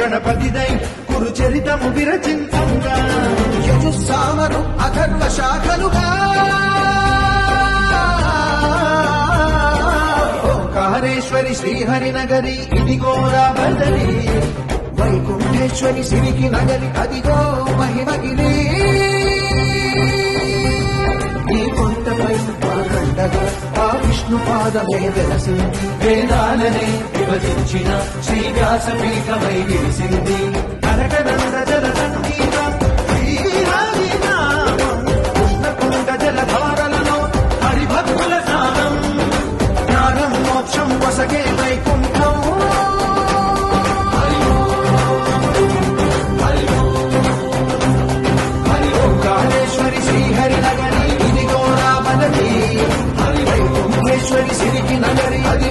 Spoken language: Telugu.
గణపతిదై కురు చరితము విరచించంగా యజుస్సామరు అథర్వ శాఖలుగా. ఓంకారేశ్వరి శ్రీహరి నగరి ఇదిగోరా బదలి వైకుంఠేశ్వరి సిరికి నగరి అదిగో మహిమగిరి. ఈ కొండపై పాదండగా ఆ విష్ణు పాదమే వెలసింది వేదాలనే విభజించిన శ్రీ వ్యాసపీఠమై విలిసింది కనకనంద జల సంగీత కృష్ణకుండ జలధారలలో హరిభక్తుల సారం. జ్ఞానం మోక్షం వసగే వైకుంఠం. కాళేశ్వరి శ్రీహరి నగరి ఇది గోరామనది హరి వైకుంఠేశ్వరి సిరికి నగరి అది